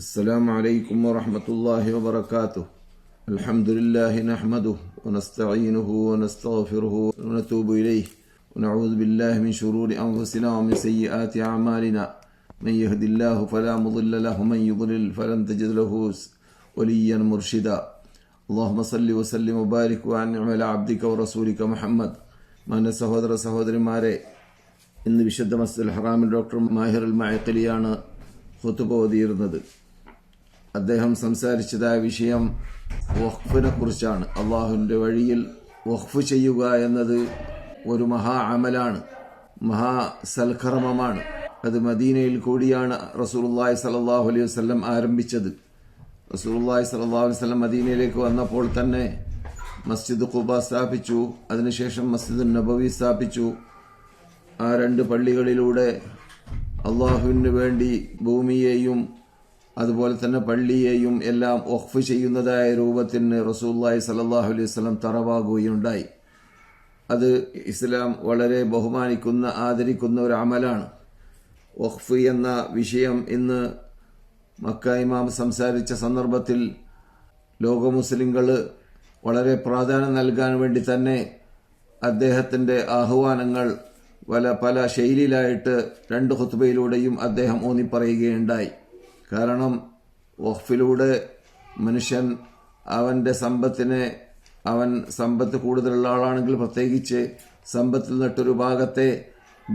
السلام عليكم ورحمة الله وبركاته الحمد لله نحمده ونستعينه ونستغفره ونتوب إليه ونعوذ بالله من شرور أنفسنا ومن سيئات أعمالنا من يهد الله فلا مضل له ومن يضلل فلن تجد له وليا مرشدا اللهم صل وسلم وبارك وأنعم على عبدك ورسولك محمد മാന്യ സഹോദര സഹോദരിമാരെ ഇന്ന് വിശുദ്ധ മസ്ജിദുൽ ഹറാമിൽ ഡോക്ടർ മാഹിർ അൽ മഴക്കലിയാണ് ഹുത്തുബ ഓതിയിരുന്നത് അദ്ദേഹം സംസാരിച്ചതായ വിഷയം വഖഫിനെ കുറിച്ചാണ് അള്ളാഹുവിന്റെ വഴിയിൽ വഖഫ് ചെയ്യുക എന്നത് ഒരു മഹാ അമലാണ് മഹാ സൽക്കർമ്മമാണ്. അത് മദീനയിൽ കൂടിയാണ് റസൂലുള്ളാഹി സ്വല്ലല്ലാഹു അലൈഹി വസ്ലം ആരംഭിച്ചത്. റസൂലുള്ളാഹി സ്വല്ലല്ലാഹു അലൈഹി വസ്ലം മദീനയിലേക്ക് വന്നപ്പോൾ തന്നെ മസ്ജിദ് ഖുബ സ്ഥാപിച്ചു അതിനുശേഷം മസ്ജിദ് നബവി സ്ഥാപിച്ചു. ആ രണ്ട് പള്ളികളിലൂടെ അള്ളാഹുവിന് വേണ്ടി ഭൂമിയെയും അതുപോലെ തന്നെ പള്ളിയെയും എല്ലാം ഒഫ് ചെയ്യുന്നതായ രൂപത്തിന് റസൂല്ലായി സലല്ലാഹു അലൈഹി വസല്ലം തറവാകുകയുണ്ടായി. അത് ഇസ്ലാം വളരെ ബഹുമാനിക്കുന്ന ആദരിക്കുന്ന ഒരു അമലാണ്. ഒഹ്ഫ് എന്ന വിഷയം ഇന്ന് മക്ക ഇമാം സംസാരിച്ച സന്ദർഭത്തിൽ ലോക മുസ്ലിങ്ങൾ വളരെ പ്രാധാന്യം നൽകാൻ വേണ്ടി തന്നെ അദ്ദേഹത്തിന്റെ ആഹ്വാനങ്ങൾ പല പല ശൈലിയിലായിട്ട് രണ്ട് ഹുത്തുബയിലൂടെയും അദ്ദേഹം ഊന്നിപ്പറയുകയുണ്ടായി. കാരണം വഖഫിലൂടെ മനുഷ്യൻ അവന്റെ സമ്പത്തിനെ അവൻ സമ്പത്ത് കൂടുതലുള്ള ആളാണെങ്കിൽ പ്രത്യേകിച്ച് സമ്പത്തിൽ നട്ടൊരു ഭാഗത്തെ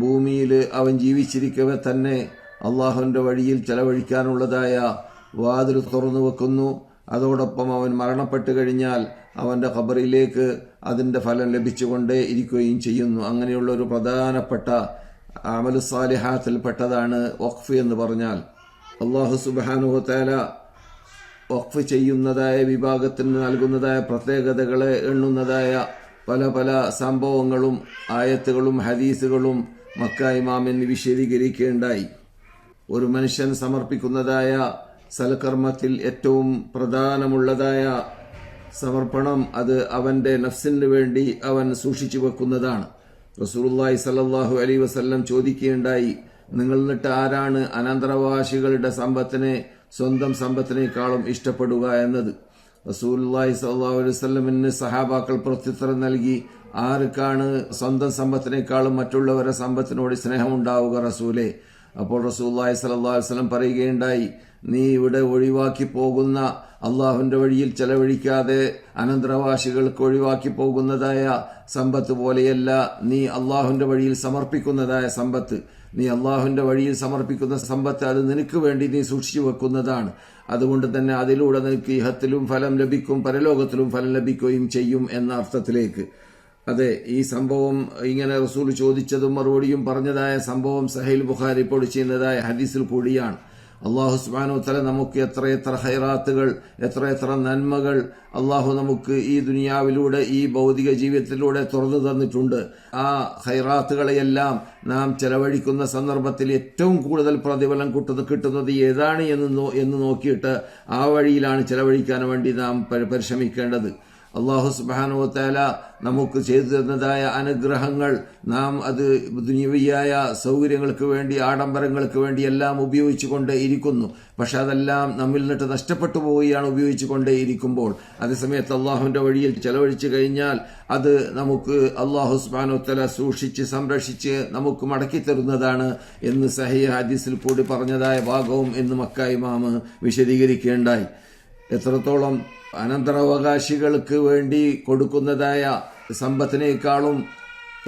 ഭൂമിയിൽ അവൻ ജീവിച്ചിരിക്കവെ തന്നെ അള്ളാഹുവിന്റെ വഴിയിൽ ചെലവഴിക്കാനുള്ളതായ വാതിൽ തുറന്നു വെക്കുന്നു. അതോടൊപ്പം അവൻ മരണപ്പെട്ടു കഴിഞ്ഞാൽ അവന്റെ ഖബറിലേക്ക് അതിന്റെ ഫലം ലഭിച്ചുകൊണ്ടേ ഇരിക്കുകയും ചെയ്യുന്നു. അങ്ങനെയുള്ള ഒരു പ്രധാനപ്പെട്ട അമലുസാലിഹാത്തിൽപ്പെട്ടതാണ് വഖഫ് എന്ന് പറഞ്ഞാൽ. അള്ളാഹു സുബാനുഹത്താല വഖഫ് ചെയ്യുന്നതായ വിഭാഗത്തിന് നൽകുന്നതായ പ്രത്യേകതകളെ എണ്ണുന്നതായ പല പല സംഭവങ്ങളും ആയത്തുകളും ഹദീസുകളും മക്ക ഇമാമിന് വിശദീകരിക്കുകയുണ്ടായി ഒരു മനുഷ്യൻ സമർപ്പിക്കുന്നതായ സൽക്കർമ്മത്തിൽ ഏറ്റവും പ്രധാനമുള്ളതായ സമർപ്പണം അത് അവന്റെ നഫ്സിന് വേണ്ടി അവൻ സൂക്ഷിച്ചു വെക്കുന്നതാണ്. റസൂലുള്ളാഹി സല്ലല്ലാഹു അലൈഹി വസല്ലം ചോദിക്കുകയുണ്ടായി നിങ്ങൾ എന്നിട്ട് ആരാണ് അനന്തരവാസികളുടെ സമ്പത്തിനെ സ്വന്തം സമ്പത്തിനേക്കാളും ഇഷ്ടപ്പെടുക എന്നത്? റസൂലുള്ളാഹി സല്ലാസ്ലമിന് സഹാബാക്കൾ പ്രത്യുത്തരം നൽകി ആർക്കാണ് സ്വന്തം സമ്പത്തിനേക്കാളും മറ്റുള്ളവരെ സമ്പത്തിനോട് സ്നേഹമുണ്ടാവുക റസൂലെ? അപ്പോൾ റസൂല്ലായി സല്ലാ വസ്ലം പറയുകയുണ്ടായി നീ ഇവിടെ ഒഴിവാക്കി പോകുന്ന അള്ളാഹുവിന്റെ വഴിയിൽ ചെലവഴിക്കാതെ അനന്തരവാസികൾക്ക് ഒഴിവാക്കി പോകുന്നതായ സമ്പത്ത് പോലെയല്ല നീ അള്ളാഹുവിന്റെ വഴിയിൽ സമർപ്പിക്കുന്നതായ സമ്പത്ത്. നീ അള്ളാഹുവിന്റെ വഴിയിൽ സമർപ്പിക്കുന്ന സമ്പത്ത് അത് നിനക്ക് വേണ്ടി നീ സൂക്ഷിച്ചു വെക്കുന്നതാണ്. അതുകൊണ്ട് തന്നെ അതിലൂടെ നിനക്ക് ഇഹത്തിലും ഫലം ലഭിക്കും പരലോകത്തിലും ഫലം ലഭിക്കുകയും ചെയ്യും എന്ന അർത്ഥത്തിലേക്ക്. അതെ ഈ സംഭവം ഇങ്ങനെ റസൂൽ ചോദിച്ചതും മറുപടിയും പറഞ്ഞതായ സംഭവം സഹൈൽ ബുഖാരി ചെയ്യുന്നതായ ഹദീസിൽ കൂടിയാണ്. അള്ളാഹു സുബാനു തല നമുക്ക് എത്ര എത്ര ഹൈറാത്തുകൾ എത്ര എത്ര നന്മകൾ അള്ളാഹു നമുക്ക് ഈ ദുനിയാവിലൂടെ ഈ ഭൗതിക ജീവിതത്തിലൂടെ തുറന്നു തന്നിട്ടുണ്ട്. ആ ഹൈറാത്തുകളെയെല്ലാം നാം ചെലവഴിക്കുന്ന സന്ദർഭത്തിൽ ഏറ്റവും കൂടുതൽ പ്രതിഫലം കിട്ടുന്നത് കിട്ടുന്നത് ഏതാണ് എന്ന് എന്ന് നോക്കിയിട്ട് ആ വഴിയിലാണ് ചെലവഴിക്കാൻ വേണ്ടി നാം പരിശ്രമിക്കേണ്ടത്. അള്ളാഹു സുബാനുവത്താല നമുക്ക് ചെയ്തു തന്നതായ അനുഗ്രഹങ്ങൾ നാം അത് ദുനിയവിയായ സൗകര്യങ്ങൾക്ക് വേണ്ടി ആഡംബരങ്ങൾക്ക് വേണ്ടി എല്ലാം ഉപയോഗിച്ചു ഇരിക്കുന്നു. പക്ഷെ അതെല്ലാം നമ്മിൽ നിന്നിട്ട് നഷ്ടപ്പെട്ടു പോവുകയാണ് ഉപയോഗിച്ചു കൊണ്ടേ ഇരിക്കുമ്പോൾ. അതേസമയത്ത് അള്ളാഹുവിന്റെ വഴിയിൽ ചെലവഴിച്ചു കഴിഞ്ഞാൽ അത് നമുക്ക് അള്ളാഹു സുബാനുവത്തല സൂക്ഷിച്ച് സംരക്ഷിച്ച് നമുക്ക് മടക്കി തരുന്നതാണ് എന്ന് സഹി ഹദീസിൽ കൂടി പറഞ്ഞതായ ഭാഗവും എന്ന് മക്കായി മാമ് വിശദീകരിക്കേണ്ടായി. എത്രത്തോളം അനന്തരാവകാശികൾക്ക് വേണ്ടി കൊടുക്കുന്നതായ സമ്പത്തിനേക്കാളും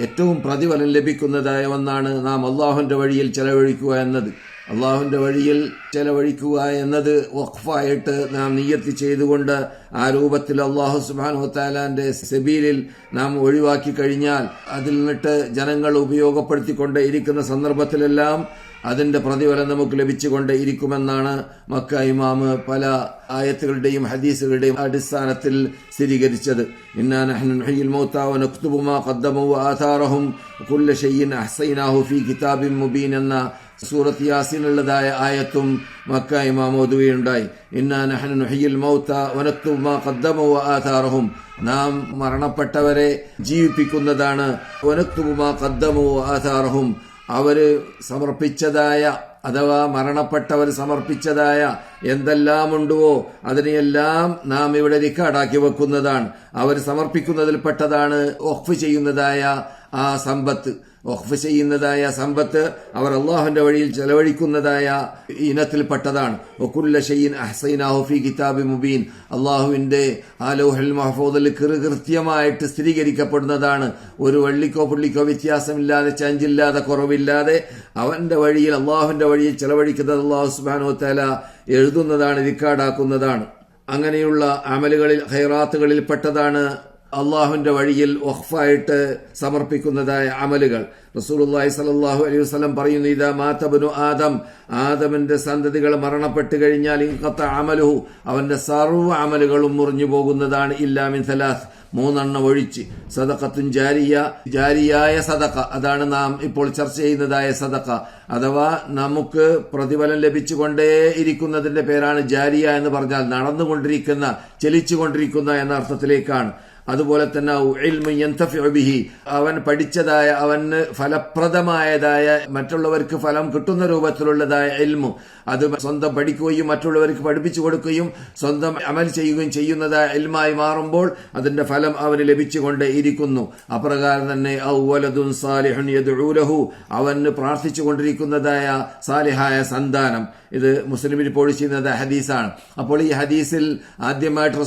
ഏറ്റവും പ്രതിഫലം ലഭിക്കുന്നതായ ഒന്നാണ് നാം അള്ളാഹുവിന്റെ വഴിയിൽ ചെലവഴിക്കുക എന്നത്. അള്ളാഹുവിന്റെ വഴിയിൽ ചെലവഴിക്കുക എന്നത് വഖഫായിട്ട് നാം നിയത്തി ചെയ്തുകൊണ്ട് ആ രൂപത്തിൽ അള്ളാഹു സുബാനു താലാന്റെ സെബീലിൽ നാം ഒഴിവാക്കി കഴിഞ്ഞാൽ അതിൽ നിന്നിട്ട് ജനങ്ങൾ ഉപയോഗപ്പെടുത്തിക്കൊണ്ട് ഇരിക്കുന്ന സന്ദർഭത്തിലെല്ലാം അതിന്റെ പ്രതിഫലം നമുക്ക് ലഭിച്ചുകൊണ്ട് ഇരിക്കുമെന്നാണ് മക്ക ഇമാമ് പല ആയത്തുകളുടെയും ഹദീസുകളുടെയും അടിസ്ഥാനത്തിൽ സ്ഥിരീകരിച്ചത്. മുബീൻ എന്ന സൂറത്ത് യാസിനുള്ളതായ ആയത്തും മക്ക ഇമാം ഓതുകയുണ്ടായി ആധാറഹും നാം മരണപ്പെട്ടവരെ ജീവിപ്പിക്കുന്നതാണ് ആധാറഹും അവർ സമർപ്പിച്ചതായ അഥവാ മരണപ്പെട്ടവർ സമർപ്പിച്ചതായ എന്തെല്ലാം ഉണ്ടോ അതിനെയെല്ലാം നാം ഇവിടെ റിക്കാർഡാക്കി വെക്കുന്നതാണ്. അവർ സമർപ്പിക്കുന്നതിൽപ്പെട്ടതാണ് ഒഫ് ചെയ്യുന്നതായ ആ സമ്പത്ത്. ഒഫ് ചെയ്യുന്നതായ സമ്പത്ത് അവർ അള്ളാഹുന്റെ വഴിയിൽ ചെലവഴിക്കുന്നതായ ഇനത്തിൽപ്പെട്ടതാണ്. ഒക്കുല്ല ഷെയ്യിൻ അഹ്സൈനാഹുഫി കിതാബി മുബീൻ. അള്ളാഹുവിന്റെ ആ ലൗഹൽ മഹഫൂദിൽ കൃത്യമായിട്ട് സ്ഥിരീകരിക്കപ്പെടുന്നതാണ്. ഒരു വള്ളിക്കോ പുള്ളിക്കോ വ്യത്യാസമില്ലാതെ ചഞ്ചില്ലാതെ കുറവില്ലാതെ അവന്റെ വഴിയിൽ അള്ളാഹുവിന്റെ വഴിയിൽ ചെലവഴിക്കുന്നത് അള്ളാഹു സുബാനോ തല എഴുതുന്നതാണ് റിക്കാർഡാക്കുന്നതാണ് അങ്ങനെയുള്ള അമലുകളിൽ ഹൈറാത്തുകളിൽ പെട്ടതാണ് അള്ളാഹുവിന്റെ വഴിയിൽ ഒഹ്ഫായിട്ട് സമർപ്പിക്കുന്നതായ അമലുകൾ. റസൂലുള്ളാഹി സ്വല്ലല്ലാഹു അലൈഹി വസ്ലം പറയുന്നു ഇതാ മാതബനു ആദം. ആദമിന്റെ സന്തതികൾ മരണപ്പെട്ടു കഴിഞ്ഞാൽ ഇക്കത്ത അമലുഹു. അവന്റെ സർവ അമലുകളും മുറിഞ്ഞു പോകുന്നതാണ് ഇല്ലാമിൻ സലാസ്. മൂന്നെണ്ണം ഒഴിച്ച്. സദക്കത്തും ജാരിയ ജാരിയായ സദക്ക അതാണ് നാം ഇപ്പോൾ ചർച്ച ചെയ്യുന്നതായ സദക്ക അഥവാ നമുക്ക് പ്രതിഫലം ലഭിച്ചുകൊണ്ടേ ഇരിക്കുന്നതിന്റെ പേരാണ് ജാരിയ എന്ന് പറഞ്ഞാൽ നടന്നുകൊണ്ടിരിക്കുന്ന ചലിച്ചുകൊണ്ടിരിക്കുന്ന എന്ന അർത്ഥത്തിലേക്കാണ്. അതുപോലെ തന്നെ ബിഹി. അവൻ പഠിച്ചതായ അവന് ഫലപ്രദമായതായ മറ്റുള്ളവർക്ക് ഫലം കിട്ടുന്ന രൂപത്തിലുള്ളതായ എൽമു അത് സ്വന്തം പഠിക്കുകയും മറ്റുള്ളവർക്ക് പഠിപ്പിച്ചു കൊടുക്കുകയും സ്വന്തം അമൽ ചെയ്യുകയും ചെയ്യുന്നതായ എൽമായി മാറുമ്പോൾ അതിന്റെ ഫലം അവന് ലഭിച്ചുകൊണ്ട് ഇരിക്കുന്നു. അപ്രകാരം തന്നെ അവന് പ്രാർത്ഥിച്ചു കൊണ്ടിരിക്കുന്നതായ സാലിഹായ സന്താനം. ഇത് മുസ്ലിം റിപ്പോർട്ട് ചെയ്യുന്നത് ഹദീസാണ്. അപ്പോൾ ഈ ഹദീസിൽ ആദ്യമായിട്ട്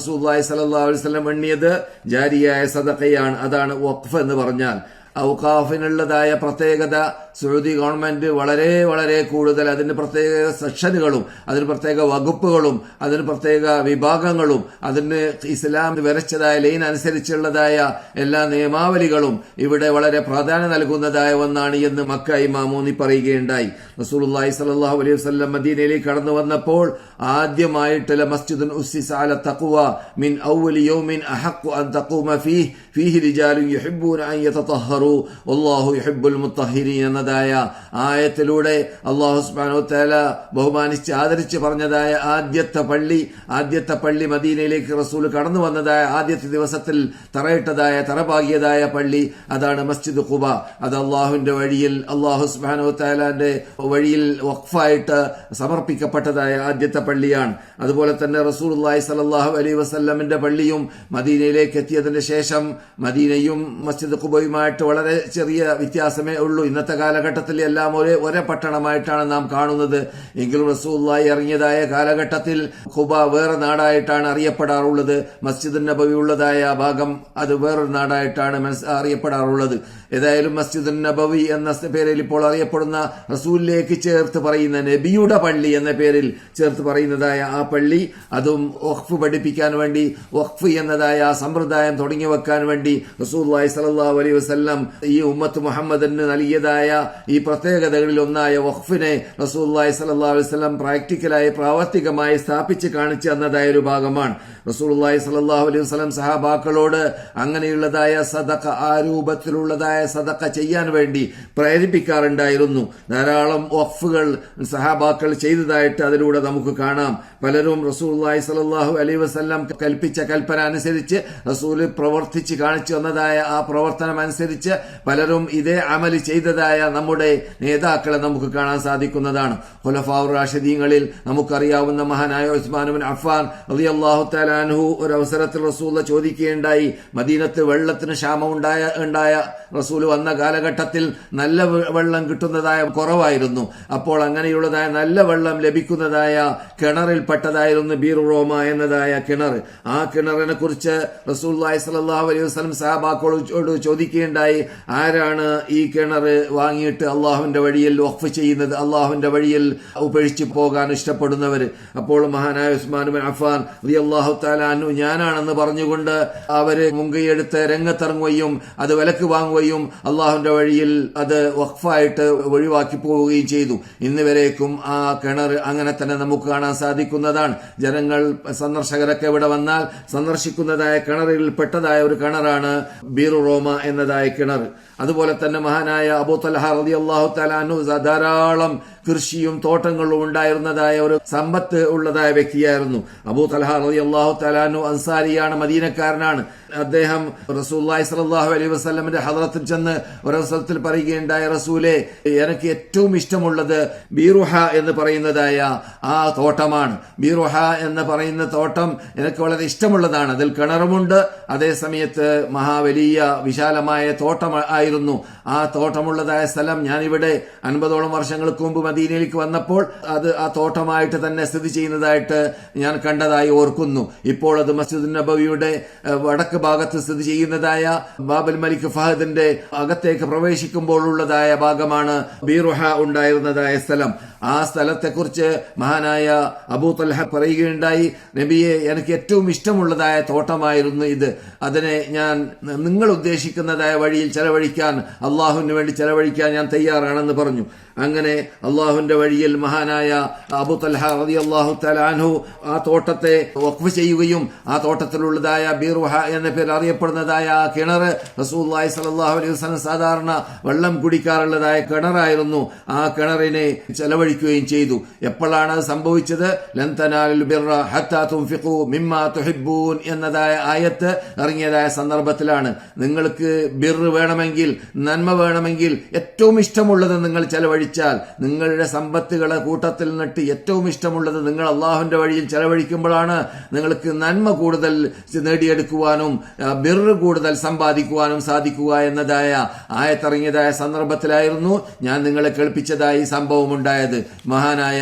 സല്ലല്ലാഹു അലൈഹി വസല്ലം എണ്ണിയത് ജാരിയായ സദക്കയാണ് അതാണ് വഖഫ് എന്ന് പറഞ്ഞാൽ ഔക്കാഫിനുള്ളതായ പ്രത്യേകത സൗദി ഗവൺമെന്റ് വളരെ വളരെ കൂടുതൽ അതിന് പ്രത്യേക സെക്ഷനുകളും അതിന് പ്രത്യേക വകുപ്പുകളും അതിന് പ്രത്യേക വിഭാഗങ്ങളും അതിന് ഇസ്ലാം വരച്ചതായ ലൈൻ അനുസരിച്ചുള്ളതായ എല്ലാ നിയമാവലികളും ഇവിടെ വളരെ പ്രാധാന്യം നൽകുന്നതായ ഒന്നാണ് എന്ന് മക്ക ഇമാമൂന്നി പറയുകയുണ്ടായി. റസൂലുള്ളാഹി സ്വല്ലല്ലാഹു അലൈഹി വസ്ലം മദീനയിലേക്ക് കടന്നു വന്നപ്പോൾ ആദ്യമായിട്ട് മസ്ജിദുൻ അല തഖ്വ മിൻ അഹഖു അൻ തഖൂമ അൻ യതതഹറു അള്ളാഹു ഹിബുൽ മുത്തഹിരി എന്നതായ ആയത്തിലൂടെ അള്ളാഹു ബഹുമാനിച്ച് ആദരിച്ച് പറഞ്ഞതായ ആദ്യത്തെ പള്ളി ആദ്യത്തെ പള്ളി മദീനയിലേക്ക് റസൂൽ കടന്നു വന്നതായ ആദ്യത്തെ ദിവസത്തിൽ തറയിട്ടതായ തറപാകിയതായ പള്ളി അതാണ് മസ്ജിദ് ഖുബ. അത് അള്ളാഹുവിന്റെ വഴിയിൽ അള്ളാഹു വഴിയിൽ വഖഫായിട്ട് സമർപ്പിക്കപ്പെട്ടതായ ആദ്യത്തെ പള്ളിയാണ്. അതുപോലെ തന്നെ റസൂലുള്ളാഹി സലാഹു അലൈ വസ്ല്ലമിന്റെ പള്ളിയും മദീനയിലേക്ക് എത്തിയതിന് ശേഷം മദീനയും മസ്ജിദ് ഖുബയുമായിട്ട് വളരെ ചെറിയ വ്യത്യാസമേ ഉള്ളൂ. ഇന്നത്തെ കാലഘട്ടത്തിൽ എല്ലാം ഒരേ ഒരേ പട്ടണമായിട്ടാണ് നാം കാണുന്നത്. എങ്കിലും റസൂല്ലായി ഇറങ്ങിയതായ കാലഘട്ടത്തിൽ ഖുബ വേറെ നാടായിട്ടാണ് അറിയപ്പെടാറുള്ളത്. മസ്ജിദ് നബവി ഉള്ളതായ ഭാഗം അത് വേറൊരു നാടായിട്ടാണ് അറിയപ്പെടാറുള്ളത്. ഏതായാലും മസ്ജിദ് നബവി എന്ന പേരിൽ ഇപ്പോൾ അറിയപ്പെടുന്ന റസൂലിലേക്ക് ചേർത്ത് പറയുന്ന നബിയുടെ പള്ളി എന്ന പേരിൽ ചേർത്ത് പറയുന്നതായ ആ പള്ളി അതും വഖഫ് പഠിപ്പിക്കാൻ വേണ്ടി വഖഫ് എന്നതായ ആ സമ്പ്രദായം തുടങ്ങി വെക്കാൻ വേണ്ടി റസൂൽ സലഹു അലൈഹി വസല്ലം ഈ ഉമ്മത്ത് മുഹമ്മദിന് നൽകിയതായ ഈ പ്രത്യേകതകളിൽ ഒന്നായ വഖഫിനെ റസൂല്ലായി സല്ലല്ലാഹു അലൈഹി വസല്ലം പ്രാക്ടിക്കലായി പ്രാവർത്തികമായി സ്ഥാപിച്ച് കാണിച്ചു തന്നതായ ഒരു ഭാഗമാണ്. റസൂലുള്ളാഹി സ്വല്ലല്ലാഹു അലൈഹി വസ്ലം സഹാബാക്കളോട് അങ്ങനെയുള്ളതായ സദഖ ആ രൂപത്തിലുള്ളതായ സദഖ ചെയ്യാൻ വേണ്ടി പ്രേരിപ്പിക്കാറുണ്ടായിരുന്നു. ധാരാളം വഖഫുകൾ സഹാബാക്കൾ ചെയ്തതായിട്ട് അതിലൂടെ നമുക്ക് കാണാം. പലരും റസൂലുള്ളാഹി സ്വല്ലല്ലാഹു അലൈഹി വസ്ലം കൽപ്പിച്ച കൽപ്പന അനുസരിച്ച് റസൂൽ പ്രവർത്തിച്ച് കാണിച്ചു തന്നതായ ആ പ്രവർത്തനം അനുസരിച്ച് പലരും ഇതേ അമലി ചെയ്തതായ നമ്മുടെ നേതാക്കളെ നമുക്ക് കാണാൻ സാധിക്കുന്നതാണ്. ഹുലഫാവ് റാഷിദീങ്ങളിൽ നമുക്കറിയാവുന്ന മഹാനായ ഉസ്മാനുബിൻ അഫ്ഫാൻ അലി അള്ളാഹു അൻഹു ഒരു അവസരത്തിൽ റസൂല ചോദിക്കുകയുണ്ടായി. മദീനത്ത് വെള്ളത്തിന് ക്ഷാമം ഉണ്ടായ ഉണ്ടായ റസൂൽ വന്ന കാലഘട്ടത്തിൽ നല്ല വെള്ളം കിട്ടുന്നതായ കുറവായിരുന്നു. അപ്പോൾ അങ്ങനെയുള്ളതായ നല്ല വെള്ളം ലഭിക്കുന്നതായ കിണറിൽപ്പെട്ടതായിരുന്നു ബീർ റോമ എന്നതായ കിണർ. ആ കിണറിനെ കുറിച്ച് റസൂൽ അലൈഹി വസല്ലം സാബാക്കോട് ചോദിക്കുകയുണ്ടായി. ആരാണ് ഈ കിണർ വാങ്ങിയിട്ട് അള്ളാഹുവിന്റെ വഴിയിൽ വഖഫ് ചെയ്യുന്നത്? അള്ളാഹുവിന്റെ വഴിയിൽ ഉപേക്ഷിച്ച് പോകാൻ ഇഷ്ടപ്പെടുന്നവർ അപ്പോൾ മഹാനായ ഉസ്മാൻ അഫാൻ റളിയല്ലാഹു അള്ളാഹു താലാനു ഞാനാണെന്ന് പറഞ്ഞുകൊണ്ട് അവർ മുൻകൈയെടുത്ത് രംഗത്തിറങ്ങുകയും അത് വിലക്ക് വാങ്ങുകയും അള്ളാഹുവിന്റെ വഴിയിൽ അത് വഖഫായിട്ട് ഒഴിവാക്കി പോവുകയും ചെയ്തു. ഇന്ന് വരേക്കും ആ കിണർ അങ്ങനെ തന്നെ നമുക്ക് കാണാൻ സാധിക്കുന്നതാണ്. ജനങ്ങൾ സന്ദർശകരൊക്കെ ഇവിടെ വന്നാൽ സന്ദർശിക്കുന്നതായ കിണറിൽ പെട്ടതായ ഒരു കിണറാണ് ബീറു റോമ എന്നതായ കിണർ. അതുപോലെ തന്നെ മഹാനായ അബു തലഹ റതി അള്ളാഹു തലാനു ധാരാളം കൃഷിയും തോട്ടങ്ങളും ഉണ്ടായിരുന്നതായ ഒരു സമ്പത്ത് ഉള്ളതായ വ്യക്തിയായിരുന്നു. അബൂ തലഹ റതി അള്ളാഹു തലാനു അൻസാരിയാണ് മദീനക്കാരനാണ്. അദ്ദേഹം റസൂല്ലായി സലാഹു അലൈഹി വസ്ലമിന്റെ ഹദ്രത്തിൽ ചെന്ന് ഒരവസരത്തിൽ പറയുകയുണ്ടായ റസൂലെ എനിക്ക് ഏറ്റവും ഇഷ്ടമുള്ളത് ബീറുഹ എന്ന് പറയുന്നതായ ആ തോട്ടമാണ്. ബീറുഹ എന്ന് പറയുന്ന തോട്ടം എനിക്ക് വളരെ ഇഷ്ടമുള്ളതാണ്. അതിൽ കിണറുമുണ്ട്. അതേ സമയത്ത് മഹാവലിയ വിശാലമായ തോട്ടം ആയിരുന്നു ആ തോട്ടമുള്ളതായ സ്ഥലം ഞാനിവിടെ അൻപതോളം വർഷങ്ങൾക്ക് മുമ്പ് മദീനയിലേക്ക് വന്നപ്പോൾ അത് ആ തോട്ടമായിട്ട് തന്നെ സ്ഥിതി ചെയ്യുന്നതായിട്ട് ഞാൻ കണ്ടതായി ഓർക്കുന്നു. ഇപ്പോൾ അത് മസ്ജിദ് നബവിയുടെ വടക്ക് ഭാഗത്ത് സ്ഥിതി ചെയ്യുന്നതായ ബാബൽ മലിക് ഫഹദിന്റെ അകത്തേക്ക് പ്രവേശിക്കുമ്പോൾ ഉള്ളതായ ഭാഗമാണ് ബീറുഹ ഉണ്ടായിരുന്നതായ സ്ഥലം. ആ സ്ഥലത്തെക്കുറിച്ച് മഹാനായ അബൂ തൽഹ പറയുകയുണ്ടായി നബിയെ എനിക്ക് ഏറ്റവും ഇഷ്ടമുള്ളതായ തോട്ടമായിരുന്നു ഇത്. അതിനെ ഞാൻ നിങ്ങൾ ഉദ്ദേശിക്കുന്നതായ വഴിയിൽ ചെലവഴിക്കാൻ അള്ളാഹുവിന് വേണ്ടി ചെലവഴിക്കാൻ ഞാൻ തയ്യാറാണെന്ന് പറഞ്ഞു. അങ്ങനെ അള്ളാഹുവിന്റെ വഴിയിൽ മഹാനായ അബു തൽഹ റതി അള്ളാഹു തലാൻഹു ആ തോട്ടത്തെ വഖഫ് ചെയ്യുകയും ആ തോട്ടത്തിലുള്ളതായ ബീർവഹ എന്ന പേരിൽ അറിയപ്പെടുന്നതായ ആ കിണർ റസൂല്ലായി സലാഹു അലൈഹി വസ്ലം സാധാരണ വെള്ളം കുടിക്കാറുള്ളതായ കിണറായിരുന്നു. ആ കിണറിനെ ചെലവഴിക്കുകയും ചെയ്തു. എപ്പോഴാണ് അത് സംഭവിച്ചത്? എന്നതായ ആയത്ത് ഇറങ്ങിയതായ സന്ദർഭത്തിലാണ്. നിങ്ങൾക്ക് ബിർ വേണമെങ്കിൽ നന്മ വേണമെങ്കിൽ ഏറ്റവും ഇഷ്ടമുള്ളത് നിങ്ങൾ ചെലവഴിച്ചാൽ നിങ്ങളുടെ സമ്പത്തുകളെ കൂട്ടത്തിൽ നിട്ട് ഏറ്റവും ഇഷ്ടമുള്ളത് നിങ്ങൾ അള്ളാഹുവിന്റെ വഴിയിൽ ചെലവഴിക്കുമ്പോഴാണ് നിങ്ങൾക്ക് നന്മ കൂടുതൽ നേടിയെടുക്കുവാനും ബിറ് കൂടുതൽ സമ്പാദിക്കുവാനും സാധിക്കുക എന്നതായ ആയത്തിറങ്ങിയതായ സന്ദർഭത്തിലായിരുന്നു ഞാൻ നിങ്ങളെ കേൾപ്പിച്ചതായി സംഭവം ഉണ്ടായത്. മഹാനായ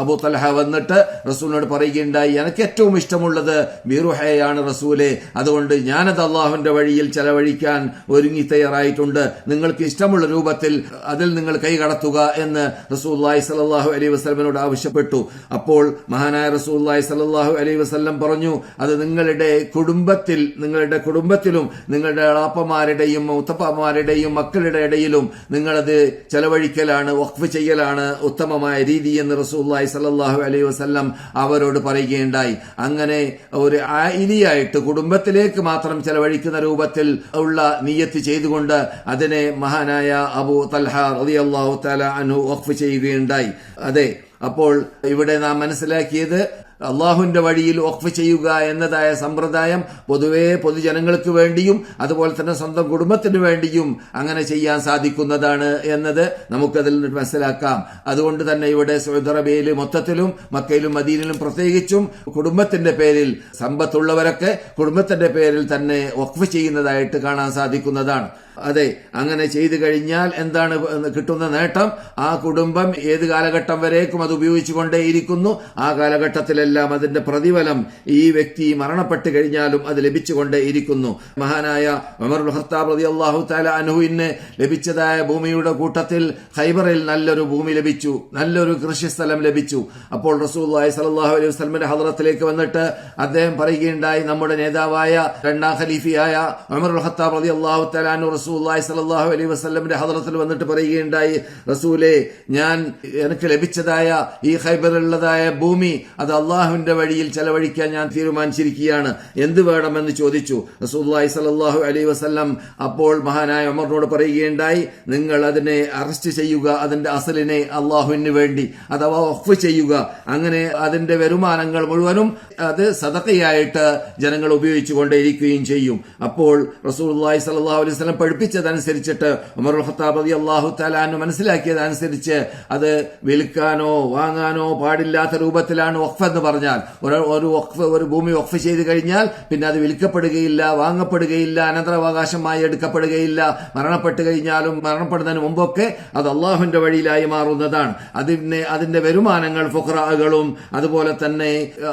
അബു തലഹ വന്നിട്ട് റസൂലിനോട് പറയുകയുണ്ടായി എനിക്ക് ഏറ്റവും ഇഷ്ടമുള്ളത് ബിറുഹയാണ് റസൂലെ അതുകൊണ്ട് ഞാനത് അള്ളാഹുവിന്റെ വഴിയിൽ ചെലവഴിക്കാൻ ഒരുങ്ങി തയ്യാറായിട്ടുണ്ട്. നിങ്ങൾക്ക് ഇഷ്ടമുള്ള രൂപത്തിൽ അതിൽ നിങ്ങൾ കൈകടത്തുക എന്ന് എന്ന് റസൂല്ലായി സലാഹു അലൈ വസ്ലമിനോട് ആവശ്യപ്പെട്ടു. അപ്പോൾ മഹാനായ റസൂല്ലായി സലാഹു അലൈ വസ്ലം പറഞ്ഞു അത് നിങ്ങളുടെ കുടുംബത്തിൽ നിങ്ങളുടെ കുടുംബത്തിലും നിങ്ങളുടെ അളാപ്പമാരുടെയും മുത്തപ്പമാരുടെയും മക്കളുടെ ഇടയിലും നിങ്ങളത് ചെലവഴിക്കലാണ് വഖഫ് ചെയ്യലാണ് ഉത്തമമായ രീതി എന്ന് റസൂല്ലായി സല്ലാഹു അലൈ വസ്ലം അവരോട് പറയുകയുണ്ടായി. അങ്ങനെ ഒരു ആയിലിയായിട്ട് കുടുംബത്തിലേക്ക് മാത്രം ചെലവഴിക്കുന്ന രൂപത്തിൽ ഉള്ള നീയത്ത് ചെയ്തുകൊണ്ട് അതിനെ മഹാനായ അബു തൽഹ റളിയല്ലാഹു തആല അനു വഖഫ് ചെയ്യുകയുണ്ടായി. അതെ അപ്പോൾ ഇവിടെ നാം മനസ്സിലാക്കിയത് അള്ളാഹുവിന്റെ വഴിയിൽ ഒഫ് ചെയ്യുക എന്നതായ സമ്പ്രദായം പൊതുവേ പൊതുജനങ്ങൾക്ക് വേണ്ടിയും അതുപോലെ തന്നെ സ്വന്തം കുടുംബത്തിന് വേണ്ടിയും അങ്ങനെ ചെയ്യാൻ സാധിക്കുന്നതാണ് എന്നത് നമുക്കതിൽ മനസ്സിലാക്കാം. അതുകൊണ്ട് തന്നെ ഇവിടെ സൗദി അറേബ്യയിൽ മൊത്തത്തിലും മക്കയിലും മദീനിലും പ്രത്യേകിച്ചും കുടുംബത്തിന്റെ പേരിൽ സമ്പത്തുള്ളവരൊക്കെ കുടുംബത്തിന്റെ പേരിൽ തന്നെ ഒഫ് ചെയ്യുന്നതായിട്ട് കാണാൻ സാധിക്കുന്നതാണ്. അതെ അങ്ങനെ ചെയ്തു കഴിഞ്ഞാൽ എന്താണ് കിട്ടുന്ന നേട്ടം? ആ കുടുംബം ഏത് കാലഘട്ടം വരേക്കും അത് ഉപയോഗിച്ചുകൊണ്ടേയിരിക്കുന്നു. ആ കാലഘട്ടത്തിലെല്ലാം അതിന്റെ പ്രതിഫലം ഈ വ്യക്തി മരണപ്പെട്ട് കഴിഞ്ഞാലും അത് ലഭിച്ചുകൊണ്ടേയിരിക്കുന്നു മഹാനായ ഉമർ ഖത്താബ് റതി അള്ളാഹു താല അനുഹുവിന് ലഭിച്ചതായ ഭൂമിയുടെ കൂട്ടത്തിൽ ഹൈബറിൽ നല്ലൊരു ഭൂമി ലഭിച്ചു. നല്ലൊരു കൃഷിസ്ഥലം ലഭിച്ചു. അപ്പോൾ റസൂല്ലായി സലാഹു അലൈഹി വസ്ലമിന്റെ ഹദ്രത്തിലേക്ക് വന്നിട്ട് അദ്ദേഹം പറയുകയുണ്ടായി നമ്മുടെ നേതാവായ രണ്ടാം ഖലീഫിയായ ഉമർ ഖത്താബ് റതി അള്ളാഹു തലാനു റസൂല്ലായി സലാഹു അലൈഹി വസ്ലമിന്റെ ഹദ്രത്തിൽ വന്നിട്ട് പറയുകയുണ്ടായി റസൂലെ ഞാൻ എനിക്ക് ലഭിച്ചതായ ഈ ഖൈബറിലുള്ളതായ ഭൂമി അത് അള്ളാഹുവിന്റെ വഴിയിൽ ചെലവഴിക്കാൻ ഞാൻ തീരുമാനിച്ചിരിക്കുകയാണ്. എന്ത് വേണമെന്ന് ചോദിച്ചു. റസൂല്ലായി സലാഹു അലൈ വസ്ലം അപ്പോൾ മഹാനായ ഉമറിനോട് പറയുകയുണ്ടായി നിങ്ങൾ അതിനെ അറസ്റ്റ് ചെയ്യുക അതിന്റെ അസലിനെ അള്ളാഹുവിന് വേണ്ടി അഥവാ ഒഫ് ചെയ്യുക. അങ്ങനെ അതിന്റെ വരുമാനങ്ങൾ മുഴുവനും അത് സതക്കയായിട്ട് ജനങ്ങൾ ഉപയോഗിച്ചു കൊണ്ടേയിരിക്കുകയും ചെയ്യും. അപ്പോൾ റസൂല്ലായി സലാഹു അലൈഹി വസ്ലം പഠിപ്പിച്ചതനുസരിച്ചിട്ട് ഉമർ ഖത്താബ് അലി അള്ളാഹു താലാന് മനസ്സിലാക്കിയതനുസരിച്ച് അത് വിൽക്കാനോ വാങ്ങാനോ പാടില്ലാത്ത രൂപത്തിലാണ് വഖഫ് എന്ന് പറഞ്ഞാൽ ഒരു ഒരു വഖഫ് ഒരു ഭൂമി വഖഫ് ചെയ്ത് കഴിഞ്ഞാൽ പിന്നെ അത് വിൽക്കപ്പെടുകയില്ല വാങ്ങപ്പെടുകയില്ല അനന്തരാവകാശമായി എടുക്കപ്പെടുകയില്ല. മരണപ്പെട്ട് കഴിഞ്ഞാലും മരണപ്പെടുന്നതിന് മുമ്പൊക്കെ അത് അള്ളാഹുവിന്റെ വഴിയിലായി മാറുന്നതാണ്. അതിന് അതിന്റെ വരുമാനങ്ങൾ ഫുഖ്റാകളും അതുപോലെ തന്നെ